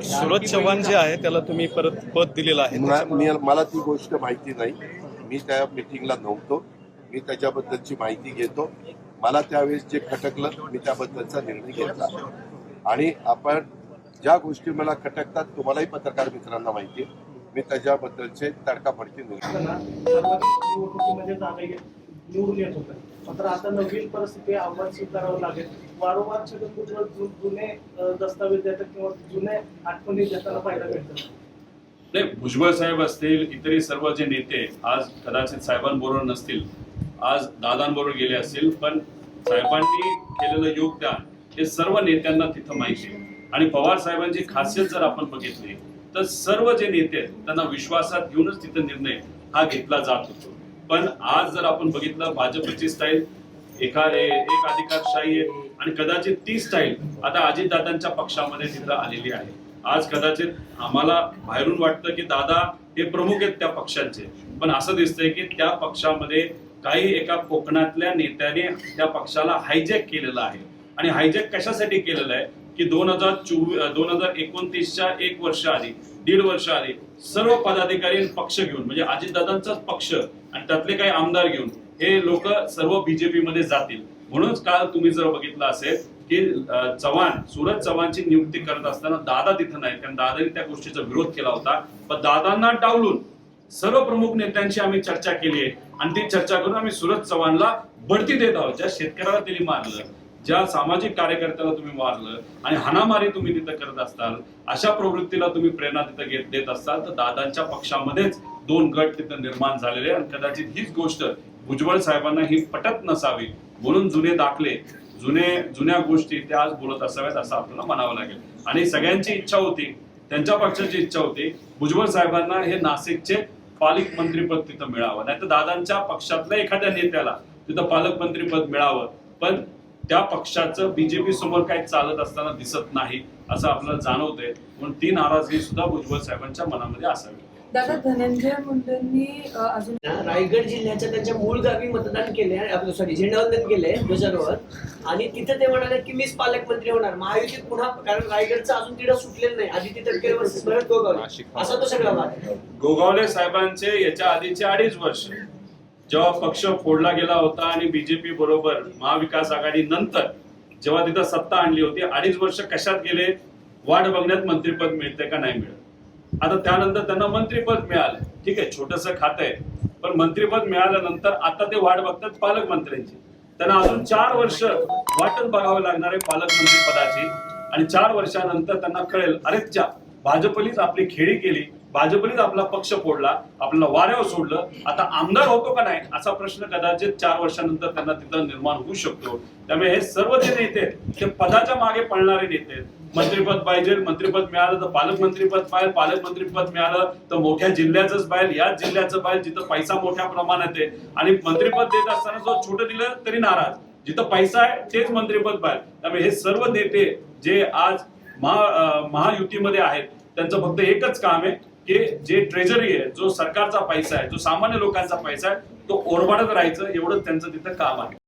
सुरज चव्हाण जे आहे त्याला तुम्ही परत पद दिलेलं आहे. मला मी- मला ती गोष्ट माहिती नाही. मी त्या मिटिंगला नव्हतो. मी त्याच्याबद्दलची माहिती घेतो. मला त्यावेळेस जे खटकलं मी त्याबद्दलचा निर्णय घेतला. आणि आपण ज्या गोष्टी मला खटकतात तुम्हालाही पत्रकार मित्रांना माहिती आहे. मी त्याच्याबद्दलचे तडकाफडकी निर्णय निवडून येत होतं. मात्र आता नवीन परिस्थिती आव्हान स्वीकारावं लागेल. वारंवार छगनपुत्र जुने दस्तावेज देतात किंवा जुने आठवणी देताना पाहायला मिळतात. नाही भुजबळ साहेब असतील इतरही सर्व जे नेते आज कदाचित साहेबांबरोबर नसतील आज दादांबरोबर गेले असतील पण साहेबांनी केलेलं योगदान हे सर्व नेत्यांना तिथं माहिती आहे. आणि पवार साहेबांची खासियत जर आपण बघितली तर सर्व जे नेते आहेत त्यांना विश्वासात घेऊनच तिथं निर्णय हा घेतला जात होतो. पण आज जर आपण बघितलं भाजपची स्टाईल एका एक अधिकारशाही आहे आणि कदाचित ती स्टाईल आता अजितदादांच्या पक्षामध्ये तिथं आलेली आहे. आज कदाचित आम्हाला बाहेरून वाटतं की दादा हे प्रमुख आहेत त्या पक्षांचे. पण असं दिसतंय की त्या पक्षामध्ये काही एका कोकणातल्या नेत्याने त्या पक्षाला हायजॅक केलेलं आहे. आणि हायजॅक कशासाठी केलेलं आहे? की दोन हजार चोवीस दोन हजार एकोणतीसच्या एक वर्ष आधी दीड वर्ष आधी सर्व पदाधिकारी पक्ष घेऊन म्हणजे अजितदादांचाच पक्ष आणि त्यातले काही आमदार घेऊन हे लोक सर्व बीजेपी मध्ये जातील. म्हणूनच काल तुम्ही जर बघितलं असेल की चव्हाण सुरज चव्हाणची नियुक्ती करत असताना दादा तिथं नाही कारण दादाने त्या गोष्टीचा विरोध केला होता. पण दादांना डावलून सर्व प्रमुख नेत्यांशी आम्ही चर्चा केली आहे. आणि ती चर्चा करून आम्ही सुरज चव्हाणला बढती देत आहोत. ज्या शेतकऱ्याला त्यांनी मारलं ज्या सामाजिक कार्यकर्त्याला तुम्ही मारलं आणि हाणामारी तुम्ही तिथं करत असताल अशा प्रवृत्तीला तुम्ही प्रेरणा तिथं घेत देत असाल तर दादांच्या पक्षामध्येच दोन गट तिथं निर्माण झालेले आणि कदाचित हीच गोष्ट भुजबळ साहेबांना ही पटत नसावी म्हणून जुने दाखले जुने जुन्या गोष्टी त्या आज बोलत असाव्यात असं आपल्याला म्हणावं लागेल. आणि सगळ्यांची इच्छा होती त्यांच्या पक्षाची इच्छा होती भुजबळ साहेबांना हे नाशिकचे पालकमंत्रीपद तिथं मिळावं. नाही तर दादांच्या पक्षातल्या एखाद्या नेत्याला तिथं पालकमंत्रीपद मिळावं. पण त्या पक्षाचं बीजेपी समोर काही चालत असताना दिसत नाही असं आपल्याला जाणवतंय. म्हणून ती नाराजगी सुद्धा भुजबळ साहेबांच्या मनामध्ये असावी. दादा धनंजय मुंडेंनी अजून रायगड जिल्ह्याच्या त्यांच्या मूळ गावी मतदान केले आपलं सॉरी झेंडावंदन केले ध्वजारोहण. आणि तिथे ते म्हणाले की मीच पालकमंत्री होणार. महायुतीत पुन्हा कारण रायगडचं अजून तिथं सुटलेलं नाही. आधी तिथे तटकरे वर्सेस भरत गोगावले. असा तो सगळा वाद आहे. गोगावले साहेबांचे याच्या आधीचे अडीच वर्ष. जेव्हा पक्ष फोडला गेला होता आणि बीजेपी बरोबर महाविकास आघाडी नंतर जेव्हा तिथं सत्ता आणली होती अडीच वर्ष कशात गेले? वाट बघण्यात मंत्रीपद मिळते का नाही मिळत? आता त्यानंतर त्यांना मंत्रीपद मिळालं. ठीक आहे छोटस खातं आहे. पण मंत्रीपद मिळाल्यानंतर आता ते वाट बघतात पालकमंत्र्यांची. त्यांना अजून चार वर्ष वाटच बघावं लागणार आहे पालकमंत्री पदाची आणि चार वर्षानंतर त्यांना कळेल अरे च्या भाजपलीच आपली खेळी केली. भाजपनेच आपला पक्ष फोडला आपल्याला वाऱ्यावर सोडलं. आता आमदार होतो का नाही असा प्रश्न कदाचित चार वर्षानंतर त्यांना तिथं निर्माण होऊ शकतो. त्यामुळे हे सर्व जे नेते ते पदाच्या मागे पळणारे नेते मंत्रीपद पाहिजे मंत्रीपद मिळालं तर पालकमंत्रीपद पाहिजे पालकमंत्रीपद मिळालं तर मोठ्या जिल्ह्याचंच पाहिजे याच जिल्ह्याचं पाहिजे जिथं पैसा मोठ्या प्रमाणात आहे. आणि मंत्रीपद देत असताना जो छोटं दिलं तरी नाराज. जिथं पैसा आहे तेच मंत्रीपद पाहिजे. त्यामुळे हे सर्व नेते जे आज महा महायुतीमध्ये आहेत त्यांचं फक्त एकच काम आहे की जे ट्रेजरी आहे जो सरकारचा पैसा आहे जो सामान्य लोकांचा पैसा आहे तो ओरबाडत राहायचं एवढंच त्यांचं तिथं काम आहे.